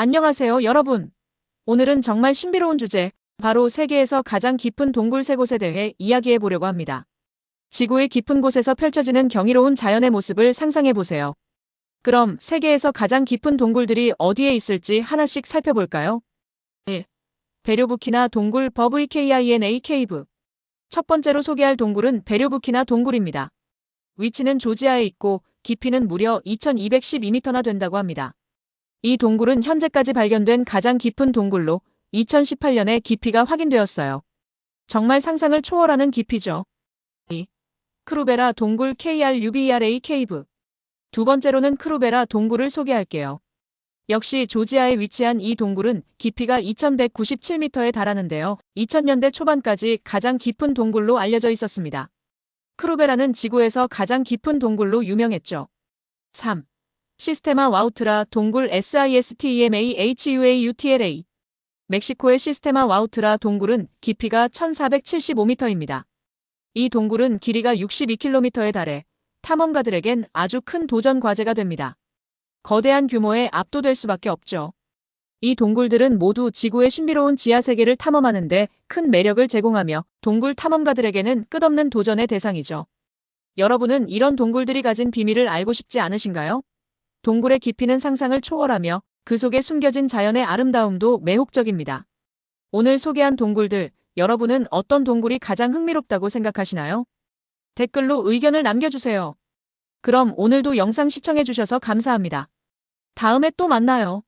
안녕하세요, 여러분. 오늘은 정말 신비로운 주제, 바로 세계에서 가장 깊은 동굴 세 곳에 대해 이야기해 보려고 합니다. 지구의 깊은 곳에서 펼쳐지는 경이로운 자연의 모습을 상상해 보세요. 그럼 세계에서 가장 깊은 동굴들이 어디에 있을지 하나씩 살펴볼까요? 1. 베료부키나 동굴 버브이케이아이엔A 케이브. 첫 번째로 소개할 동굴은 베료부키나 동굴입니다. 위치는 조지아에 있고 깊이는 무려 2212m나 된다고 합니다. 이 동굴은 현재까지 발견된 가장 깊은 동굴로 2018년에 깊이가 확인되었어요. 정말 상상을 초월하는 깊이죠. 2. 크루베라 동굴 KRUBERA 케이브. 두 번째로는 크루베라 동굴을 소개할게요. 역시 조지아에 위치한 이 동굴은 깊이가 2197m에 달하는데요. 2000년대 초반까지 가장 깊은 동굴로 알려져 있었습니다. 크루베라는 지구에서 가장 깊은 동굴로 유명했죠. 3. 시스테마 와우트라 동굴 SISTEMA-HUAUTLA 멕시코의 시스테마 와우트라 동굴은 깊이가 1475m입니다. 이 동굴은 길이가 62km에 달해 탐험가들에겐 아주 큰 도전 과제가 됩니다. 거대한 규모에 압도될 수밖에 없죠. 이 동굴들은 모두 지구의 신비로운 지하 세계를 탐험하는데 큰 매력을 제공하며 동굴 탐험가들에게는 끝없는 도전의 대상이죠. 여러분은 이런 동굴들이 가진 비밀을 알고 싶지 않으신가요? 동굴의 깊이는 상상을 초월하며 그 속에 숨겨진 자연의 아름다움도 매혹적입니다. 오늘 소개한 동굴들, 여러분은 어떤 동굴이 가장 흥미롭다고 생각하시나요? 댓글로 의견을 남겨주세요. 그럼 오늘도 영상 시청해주셔서 감사합니다. 다음에 또 만나요.